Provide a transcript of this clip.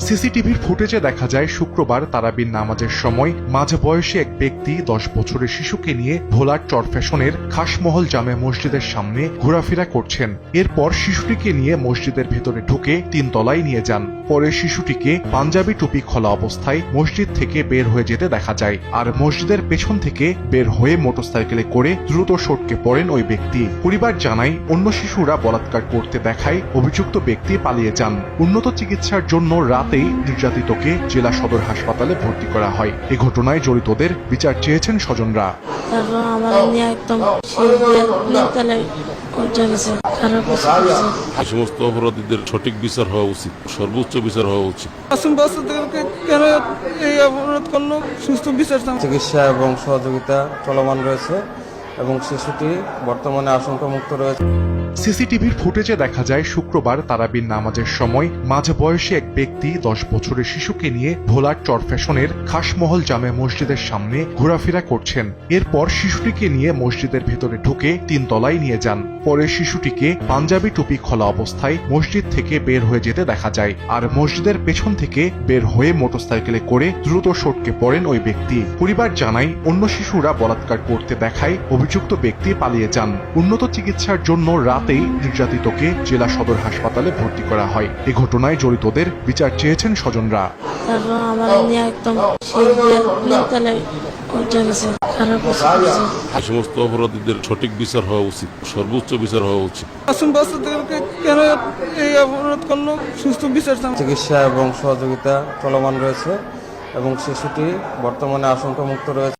সিসিটিভির ফুটেজে দেখা যায় শুক্রবার তারাবির নামাজের সময় মাঝবয়সী এক ব্যক্তি দশ বছরের শিশুকে নিয়ে ভোলার চরফ্যাশনের খাসমহল জামে মসজিদের সামনে ঘোরাফেরা করছেন। এরপর শিশুটিকে নিয়ে মসজিদের ভেতরে ঢুকে তিন তলায় নিয়ে যান। পরে শিশুটিকে পাঞ্জাবি টুপি খোলা অবস্থায় মসজিদ থেকে বের হয়ে যেতে দেখা যায়। আর মসজিদের পেছন থেকে বের হয়ে মোটরসাইকেলে করে দ্রুত সটকে পড়েন ওই ব্যক্তি। পরিবার জানায়, অন্য শিশুরা বলাৎকার করতে দেখায়, অভিযুক্ত ব্যক্তি পালিয়ে যান। উন্নত চিকিৎসার জন্য রাতেই নির্যাতিতকে জেলা সদর হাসপাতালে ভর্তি করা হয়। এ ঘটনায় জড়িতদের বিচার চেয়েছেন স্বজনরা। এই সমস্ত অপরাধীদের সঠিক বিচার হওয়া উচিত সর্বোচ্চ বিচার হওয়া উচিত। কেন এই অপরাধ করল? সুস্থ বিচার চিকিৎসা এবং সহযোগিতা চলমান রয়েছে। এবং শিশুটি বর্তমানে আশঙ্কামুক্ত রয়েছে। সিসিটিভির ফুটেজে দেখা যায়, শুক্রবার তারাবির নামাজের সময় মাঝবয়সী এক ব্যক্তি দশ বছরের শিশুকে নিয়ে ভোলার চরফ্যাশনের খাসমহল জামে মসজিদের সামনে ঘোরাফেরা করছেন। এরপর শিশুটিকে নিয়ে মসজিদের ভেতরে ঢুকে তিন তলায় নিয়ে যান। পরে শিশুটিকে পাঞ্জাবি টুপি খোলা অবস্থায় মসজিদ থেকে বের হয়ে যেতে দেখা যায়। আর মসজিদের পেছন থেকে বের হয়ে মোটরসাইকেলে করে দ্রুত সটকে পড়েন ওই ব্যক্তি। পরিবার জানায়, অন্য শিশুরা বলাৎকার করতে দেখায় অভিযুক্ত ব্যক্তি পালিয়ে যান। উন্নত চিকিৎসার জন্য রাতেই নির্যাতিতকে জেলা সদর হাসপাতালে ভর্তি করা হয়। এ ঘটনায় জড়িতদের বিচার চেয়েছেন স্বজনরা। সমস্ত অপরাধীদের সঠিক বিচার হওয়া উচিত সর্বোচ্চ বিচার হওয়া উচিত। কেন এই অপরাধ করল? সুস্থ বিচার চিকিৎসা এবং সহযোগিতা চলমান রয়েছে এবং শিশুটি বর্তমানে আশঙ্কামুক্ত রয়েছে।